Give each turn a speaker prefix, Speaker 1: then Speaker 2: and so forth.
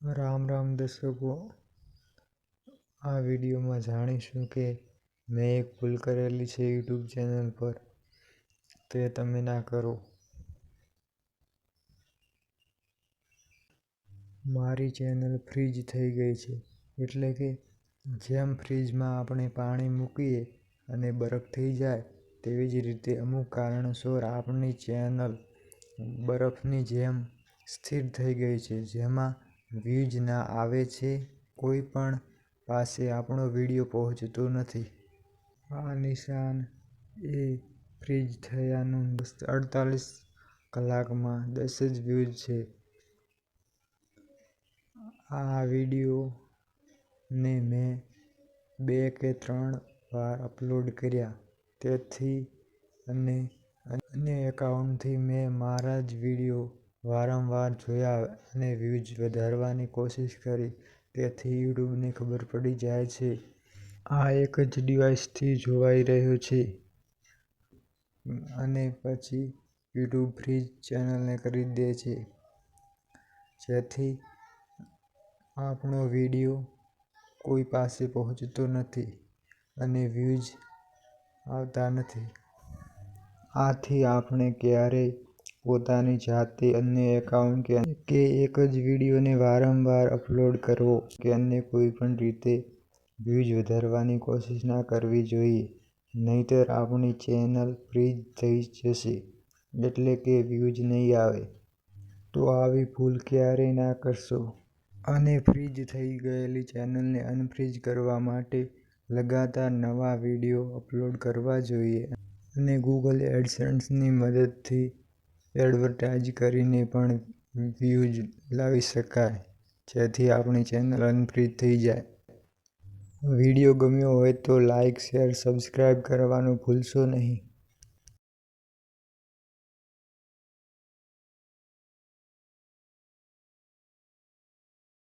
Speaker 1: રામ રામ દર્શકો, આ વિડીયોમાં જાણીશું કે મેં એક ભૂલ કરેલી છે યુટ્યુબ ચેનલ પર તે તમે ના કરો. મારી ચેનલ ફ્રીજ થઈ ગઈ છે, એટલે કે જેમ ફ્રીજમાં આપણે પાણી મૂકીએ અને બરફ થઈ જાય, તેવી જ રીતે અમુક કારણોસર આપણી ચેનલ બરફની જેમ સ્થિર થઈ ગઈ છે જેમાં વ્યૂઝ ના આવે છે, કોઈ પણ પાસે આપણો વીડિયો પહોંચતો નથી. આ નિશાન એ ફ્રીજ થયાનું અડતાલીસ કલાકમાં દસ જ વ્યૂઝ છે. આ વીડિયો ને મેં બે કે ત્રણ વાર અપલોડ કર્યા તેથી અને અન્ય એકાઉન્ટથી મેં મારા જ વીડિયો વારંવાર જોયા અને વ્યૂઝ વધારવાની કોશિશ કરી તેથી યુટ્યુબને ખબર પડી જાય છે. આ એક જ ડિવાઇસથી જોવાઈ રહ્યું છે અને પછી યુટ્યુબ ફ્રી ચેનલને કરી દે છે જેથી આપણો વીડિયો કોઈ પાસે પહોંચતો નથી અને વ્યૂઝ આવતા નથી. આથી આપણે ક્યારેય પોતાની જાતે અન્ય એકાઉન્ટ કે એક જ વિડીયોને વારંવાર અપલોડ કરવો કે અન્ય કોઈ પણ રીતે વ્યૂઝ વધારવાની કોશિશ ના કરવી જોઈએ નહીંતર આપણી ચેનલ ફ્રીઝ થઈ જશે, એટલે કે વ્યૂઝ નહીં આવે. તો આવી ભૂલ ક્યારેય ના કરશો. અને ફ્રીઝ થઈ ગયેલી ચેનલને અનફ્રીઝ કરવા માટે લગાતાર નવા વીડિયો અપલોડ કરવા જોઈએ અને ગૂગલ એડસેન્સની મદદથી એડવર્ટાઇઝ કરીને પણ વ્યૂઝ લાવી શકાય, જેથી આપણી ચેનલ અનફ્રી થઈ જાય. વીડિયો ગમ્યો હોય તો લાઇક, શેર, સબસ્ક્રાઇબ કરવાનું ભૂલશો નહીં.